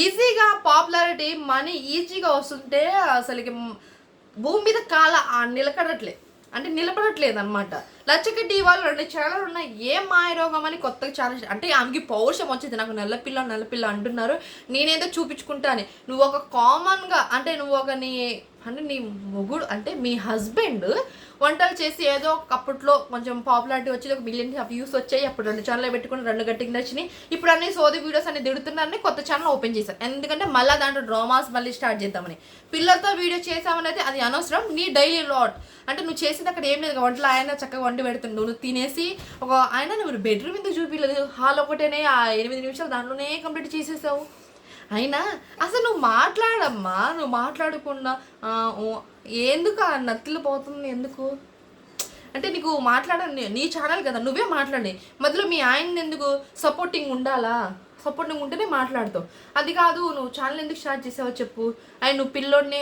ఈజీగా popularity money ఈజీగా వస్తుంటే అసలుకి భూమి మీద కాల నిలకడట్లే. అంటే నిలబడట్లేదు అనమాట లచ్చగడ్డి వాళ్ళు రెండు ఛానల్ ఉన్నాయి. ఏ మాయరోగం అని కొత్తగా ఛానల్ అంటే ఆమెకి పౌరుషం వచ్చింది. నాకు నల్లపిల్ల నల్లపిల్ల అంటున్నారు. నేనేదో చూపించుకుంటాను. నువ్వు ఒక కామన్గా అంటే నువ్వు ఒక నీ అంటే నీ మొగుడు అంటే మీ హస్బెండ్ వంటలు చేసి ఏదో ఒక అప్పట్లో కొంచెం పాపులారిటీ వచ్చి ఒక మిలియన్ వ్యూస్ వచ్చాయి. అప్పుడు రెండు ఛానల్ పెట్టుకుని రెండు గట్టికి నచ్చినాయి. ఇప్పుడు అన్ని సోది వీడియోస్ అన్ని దిడుతున్నారని కొత్త ఛానల్ ఓపెన్ చేశాను ఎందుకంటే మళ్ళీ దాంట్లో డ్రామాస్ మళ్ళీ స్టార్ట్ చేద్దామని. పిల్లలతో వీడియో చేసామని అయితే అది అనవసరం. నీ డైలీ లాట్ అంటే నువ్వు చేసింది అక్కడ ఏం లేదు. వంటలు ఆయన చక్కగా వండి పెడుతుండు. నువ్వు తినేసి ఒక ఆయన నువ్వు బెడ్రూమ్ ఎందుకు చూపించలేదు హాల్ ఒకటేనే ఆ ఎనిమిది నిమిషాలు దాంట్లోనే కంప్లీట్ చేసేసావు. అయినా అసలు నువ్వు మాట్లాడమ్మా. నువ్వు మాట్లాడకుండా ఎందుకు ఆ నత్తిలు పోతుంది? ఎందుకు? అంటే నీకు మాట్లాడ నీ ఛానల్ కదా. నువ్వే మాట్లాడి. మధ్యలో మీ ఆయన ఎందుకు సపోర్టింగ్ ఉండాలా? సపోర్టింగ్ ఉంటేనే మాట్లాడతావు. అది కాదు నువ్వు ఛానల్ ఎందుకు స్టార్ట్ చేసావో చెప్పు. అండ్ నువ్వు పిల్లోడిని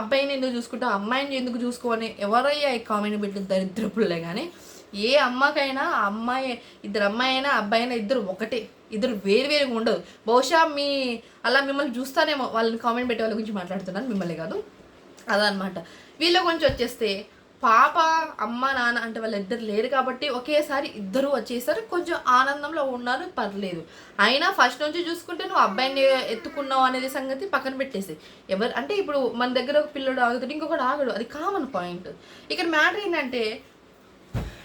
అబ్బాయిని ఎందుకు చూసుకుంటావు అమ్మాయిని ఎందుకు చూసుకోవని ఎవరయ్యా ఈ కామెంట్ పెట్టి దరిద్రపులే కానీ ఏ అమ్మకైనా అమ్మాయి ఇద్దరు అమ్మాయి అయినా అబ్బాయి అయినా ఇద్దరు ఒకటే. ఇద్దరు వేరు వేరుగా ఉండదు. బహుశా మీ అలా మిమ్మల్ని చూస్తానేమో వాళ్ళని కామెంట్ పెట్టే వాళ్ళ గురించి మాట్లాడుతున్నాను మిమ్మల్ని కాదు. అదనమాట వీళ్ళ గురించి వచ్చేస్తే పాప అమ్మ నాన్న అంటే వాళ్ళిద్దరు లేరు కాబట్టి ఒకేసారి ఇద్దరు వచ్చేసారు. కొంచెం ఆనందంలో ఉన్నారు పర్లేదు. అయినా ఫస్ట్ నుంచి చూసుకుంటే నువ్వు అబ్బాయిని ఎత్తుకున్నావు అనేది సంగతి పక్కన పెట్టేసి ఎవరు అంటే ఇప్పుడు మన దగ్గర ఒక పిల్లడు ఆగుతాడు ఇంకొకటి ఆగడు. అది కామన్ పాయింట్ ఇక్కడ మ్యాటర్ ఏంటంటే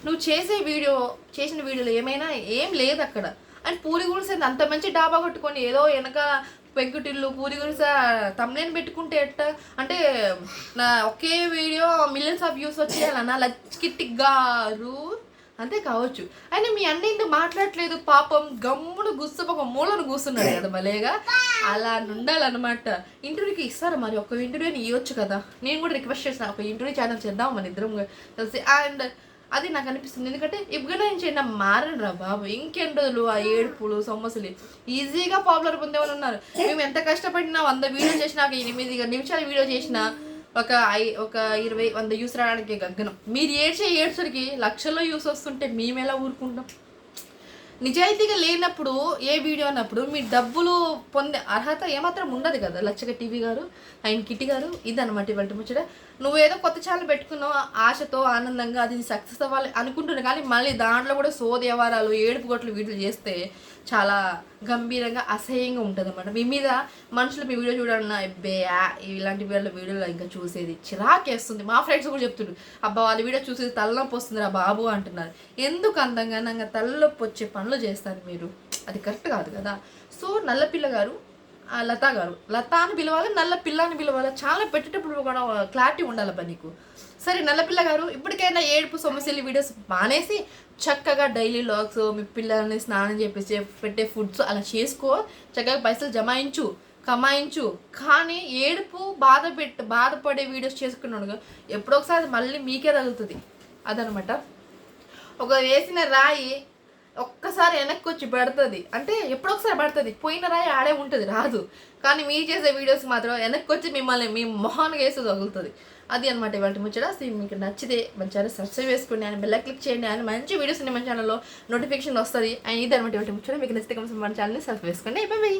నువ్వు చేసే వీడియో చేసిన వీడియోలో ఏమైనా ఏం లేదు అక్కడ. అండ్ పూరి గుడిసేది అంత మంచి డాబా కొట్టుకొని ఏదో వెనక పెంకుటిల్లు పూరి గురించి తమ్నేన్ పెట్టుకుంటే ఎట్ట? అంటే నా ఒకే వీడియో మిలియన్స్ ఆఫ్ వ్యూస్ వచ్చేయాలన్నా లచ్చికిట్టి గారు. అంతే కావచ్చు. అయినా మీ అన్న ఇంత మాట్లాడట్లేదు పాపం గమ్మును గుస్సు ఒక మూలను కూస్తున్నాడు కదా భలేగా. అలా ఉండాలన్నమాట ఇంటర్వ్యూకి ఇస్తారా మరి? ఒక ఇంటర్వ్యూని ఇవ్వచ్చు కదా. నేను కూడా రిక్వెస్ట్ చేసిన ఒక ఇంటర్వ్యూ ఛానల్ చేద్దాం మన ఇద్దరం కలిసి. అండ్ అది నాకు అనిపిస్తుంది. ఎందుకంటే ఇప్పుడు నేను చిన్న మారనరా బాబు. ఇంకెన్ని రోజులు ఆ ఏడుపులు సమస్యలు ఈజీగా పాపులర్ పొందేవాళ్ళు ఉన్నారు. మేము ఎంత కష్టపడినా వంద వీడియో చేసినా ఒక ఎనిమిది నిమిషాల వీడియో చేసినా ఒక ఐ ఒక ఇరవై వంద యూస్ రావడానికి గగ్గనం. మీరు ఏడ్చే ఏడ్చరికి లక్షల్లో యూస్ వస్తుంటే మేము ఎలా ఊరుకుంటాం? నిజాయితీగా లేనప్పుడు ఏ వీడియో అన్నప్పుడు మీ డబ్బులు పొందే అర్హత ఏమాత్రం ఉండదు కదా. లచ్చక టీవీ గారు ఆయన కిట్టి గారు ఇదన్నమాట ఇవాళ ముచ్చట. నువ్వు ఏదో కొత్త ఛానల్ పెట్టుకున్నావు ఆశతో ఆనందంగా అది సక్సెస్ అవ్వాలి అనుకుంటున్నావు కానీ మళ్ళీ దాంట్లో కూడా సోద వ్యవహారాలు ఏడుపు గొట్లు వీడియోలు చేస్తే చాలా గంభీరంగా అసహ్యంగా ఉంటుంది అనమాట మీ మీద మనుషులు మీ వీడియో చూడాలన్నా ఎబ్బే ఇలాంటి వీళ్ళ వీడియోలో ఇంకా చూసేది చిరాకేస్తుంది మా ఫ్రెండ్స్ కూడా చెప్తుండ్రు అబ్బా వాళ్ళ వీడియో చూసేది తలనొప్పి వస్తుంది రా బాబు అంటున్నారు. ఎందుకు అందంగా నాకు తలనొప్పి వచ్చే పనులు చేస్తారు మీరు. అది కరెక్ట్ కాదు కదా. సో నల్లపిల్ల గారు ఆ లతా గారు. లతా అని పిలవాలి నల్ల పిల్ల అని పిలవాలి. చాలా పెట్టేటప్పుడు కూడా క్లారిటీ ఉండాలబ్బా నీకు. సరే నల్లపిల్ల గారు ఇప్పటికైనా ఏడుపు సమస్యలు వీడియోస్ మానేసి చక్కగా డైలీ లాగ్స్ మీ పిల్లల్ని స్నానం చేపించి పెట్టే ఫుడ్స్ అలా చేసుకో. చక్కగా పైసలు జమాయించు కమాయించు. కానీ ఏడుపు బాధ పెట్ట బాధపడే వీడియోస్ చేసుకున్నాడు ఎప్పుడో ఒకసారి మళ్ళీ మీకే తగులుతుంది. అదనమాట. ఒక వేసిన రాయి ఒక్కసారి వెనక్కి వచ్చి పడుతుంది. అంటే ఎప్పుడొకసారి పడుతుంది. పోయిన రాయి ఆడే ఉంటుంది రాదు. కానీ మీరు చేసే వీడియోస్ మాత్రం వెనక్కి వచ్చి మిమ్మల్ని మీ మొహానికి వేసి తగులుతుంది. అది అనమాట ఇవాళ ముచ్చట. సో మీకు నచ్చితే మన ఛానల్ సబ్స్క్రైబ్ చేసుకోండి అని బెల్ క్లిక్ చేయండి అని మంచి వీడియోస్ ఉన్నాయి మన ఛానల్లో నోటిఫికేషన్ వస్తుంది. అండ్ ఇది అనమాట ఇవాళ ముచ్చట. మీకు నచ్చితే కొంచెం మన ఛానల్ని సబ్స్క్రైబ్ చేసుకోండి. బై